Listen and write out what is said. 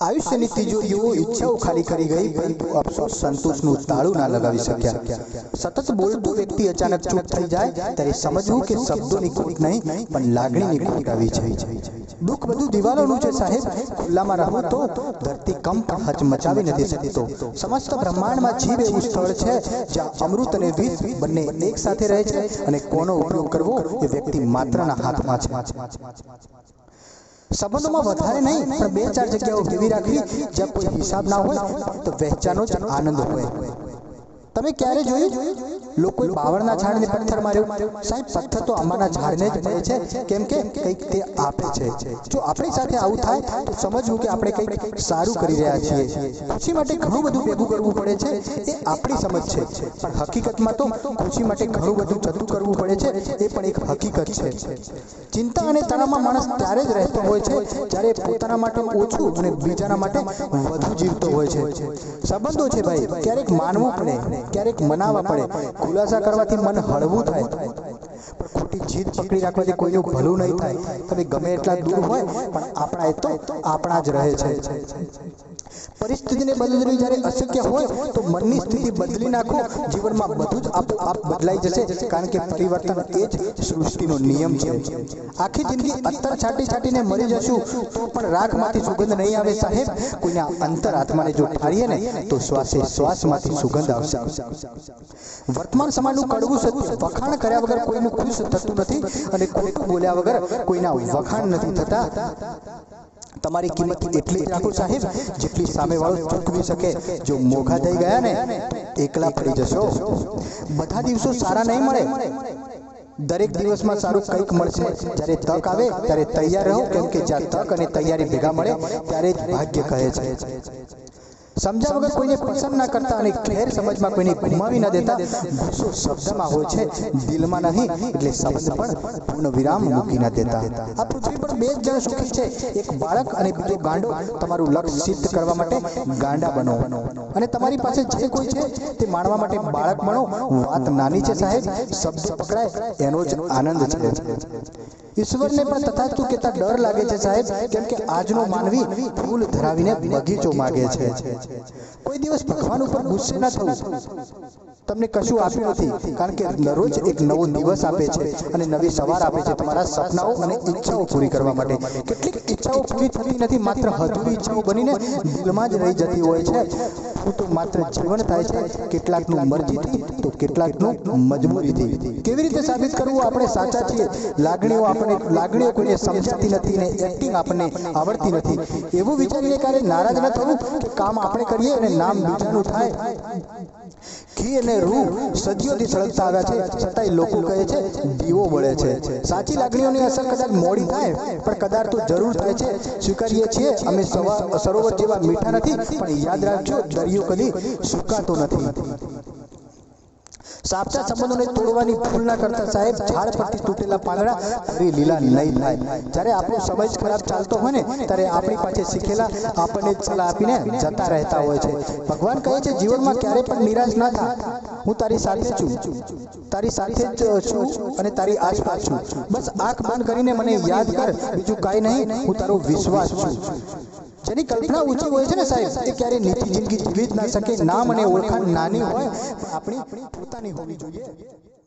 આયુષ્યની તિજોરીઓ ઈચ્છાઓ ખાલી કરી ગઈ પરંતુ અફસોસ સંતોષનું તાળું ના લગાવી શક્યા સતત બોલતો વ્યક્તિ અચાનક ચૂપ થઈ જાય ત્યારે સમજવું કે શબ્દોની ખોટ નહીં પણ લાગણીની ખોટ આવી છે દુઃખ બધું દિવાલોનું છે સાહેબ ખુલ્લામાં રહો તો ધરતી કંપ હચમચાવી નથી શકતો સમસ્ત બ્રહ્માંડમાં જીવ એવું સ્થળ છે જ્યાં અમૃત અને વિષ બંને એક સાથે રહે છે, અને કોનો ઉપયોગ કરવો એ વ્યક્તિ માત્રના હાથમાં છે। સંબંધોમાં વધારે નહીં, પણ બે ચાર જગ્યાઓ એવી રાખવી, જ્યાં કોઈ હિસાબ ના હોય, તો વહેંચાનો જ આનંદ હોય. તમે ક્યારે જોયું? લોકોએ બાવળના ઝાડને પથ્થર માર્યો. સાહેબ, પથ્થર તો આંબાના ઝાડને જ મળે છે. કેમ કે કંઈક તે આપે છે. જો આપણી સાથે આવું થાય, તો સમજવું કે આપણે કંઈક સારું કરી રહ્યા છીએ. ખુશી માટે ઘણું બધું ભેગું કરવું પડે છે. એ આપણી સમજ છે. પણ હકીકતમાં તો ખુશી માટે ઘણું બધું જતું કરવું પડે છે. એ પણ એક હકીકત છે. ચિંતા અને તણાવમાં માણસ ત્યારે જ રહેતો હોય છે, જ્યારે પોતાના માટે ઓછું અને બીજાના માટે વધુ જીવતો હોય છે. સંબંધો છે ભાઈ, ક્યારેક માનવું પડે ક્યારેક મનાવવા પડે, ખુલાસા કરવાથી મન હળવું થાય. પણ ખોટી જીદ પકડી રાખવાથી કોઈનું ભલું નહીં થાય. તમે ગમે એટલા દૂર હોય, પણ આપણા એ તો આપણા જ રહે છે. પરિસ્થિતિને બદલવી જ્યારે અશક્ય હોય, તો મનની સ્થિતિ બદલી નાખો. જીવનમાં બધું જ આપોઆપ બદલાઈ જશે, કારણ કે પરિવર્તન એ જ સૃષ્ટિનો નિયમ છે. આખી જિંદગી અત્તર છાટી છાટીને મરી જશું, તો પણ રાખમાંથી સુગંધ નહીં આવે સાહેબ. કોઈના અંતર આત્માને જો ઠારીએ ને, તો શ્વાસે શ્વાસમાંથી સુગંધ આવશે. વર્તમાન સમાજનું કડવું સત્ય, વખાણ કર્યા વગર કોઈનું ખુશ થતું નથી અને ખોટું બોલ્યા વગર કોઈના વખાણ નથી થતા. તમારી કિંમત એટલી જ રાખો સાહેબ જેટલી સામેવાળો ચૂકવી શકે જો મોઘા થઈ ગયા ને તો એકલા પડી જશો. બધા દિવસો સારા નહીં મળે. દરેક દિવસમાં સારું કંઈક મળશે. જ્યારે તક આવે ત્યારે તૈયાર રહો કેમ કે જ્યાં તક અને તૈયારી ભેગા મળે ત્યારે જ ભાગ્ય કહે છે. સમજ્યા વગર કોઈને પસંદ ના કરતા અને ખેર સમજમાં કોઈને ગુમાવી ન દેતા ગુસ્સો શબ્દમાં હોય છે? દિલમાં નહીં એટલે શબ્દ પણ પૂર્ણ વિરામ મૂકી ન દેતા. આ પૃથ્વી પર બે જ જણ સુખી છે. એક બાળક અને બીજો ગાંડો. તમારું લક્ષ્ય સિદ્ધ કરવા માટે ગાંડા બનો. અને તમારી પાસે જે કોઈ છે તે માણવા માટે બાળક બનો. વાત નાની છે સાહેબ. શબ્દ પકડાય એનો જ આનંદ છે. ઈશ્વરને પણ તથાસ્તુ કહેતા ડર લાગે છે સાહેબ. કેમ કે આજનો માનવી ફૂલ ધરાવીને બગીચો માગે છે. કોઈ દિવસ ભગવાન ઉપર ગુસ્સે ના થવું. તમને કશું આપ્યું નથી, કારણ કે દરરોજ એક નવો દિવસ આપે છે અને નવી સવાર આપે છે. તમારા સપનાઓ અને ઈચ્છાઓ પૂરી કરવા માટે. કેટલીક ઈચ્છાઓ પૂરી થતી નથી, માત્ર અધૂરી ઈચ્છાઓ બનીને દિલમાં જ રહી જતી હોય છે. તો માત્ર જીવન થાય છે. કેટલાકનું મરજીથી તો કેટલાકનું મજબૂરીથી. કેવી રીતે સાબિત કરવું? આપણે સાચા છીએ. લાગણીઓ આપણે લાગણીઓ કોઈને સમજાતી નથી ને એક્ટિંગ આપણને આવડતી નથી. એવું વિચારીને ક્યારે નારાજ ન થવું કે કામ આપણે કરીએ અને નામ બીજાનું થાય. ઘી અને રૂ સદીઓથી સળગતા આવ્યા છે, છતાંય લોકો કહે છે, દીવો બળે છે. સાચી લાગણીઓની અસર કદાચ મોડી થાય, પણ કદાચ તો જરૂર થાય છે. સ્વીકારીએ છીએ, અમે સરોવર જેવા મીઠા નથી, પણ યાદ રાખજો, દરિયો કદી સુકાતો નથી. સાચા સંબંધોને તોડવાની ભૂલ ના કરતા સાહેબ, ઝાડ પરથી તૂટેલા પાંદડા ફરી લીલા નહીં થાય. જ્યારે આપણો સમય ખરાબ ચાલતો હોય ને, ત્યારે આપણી પાસે શીખેલા આપણને સલાહ આપીને જતા રહેતા હોય છે. ભગવાન કહે છે, જીવનમાં ક્યારે પણ નિરાશ ના થા. હું તારી સાથે છું. તારી સાથે જ છું અને તારી આસપાસ છું. બસ આંખ બંધ કરીને મને યાદ કર. બીજું કાંઈ નહીં. હું તારો વિશ્વાસ છું. જેની કલ્પના ઊંચી હોય છે ને સાહેબ, એ ક્યારે નીતિ જિંદગી જીવી જ ના શકે. નામ અને ઓળખાણ નાની હોય, પણ આપણી પોતાની Tony Joyet.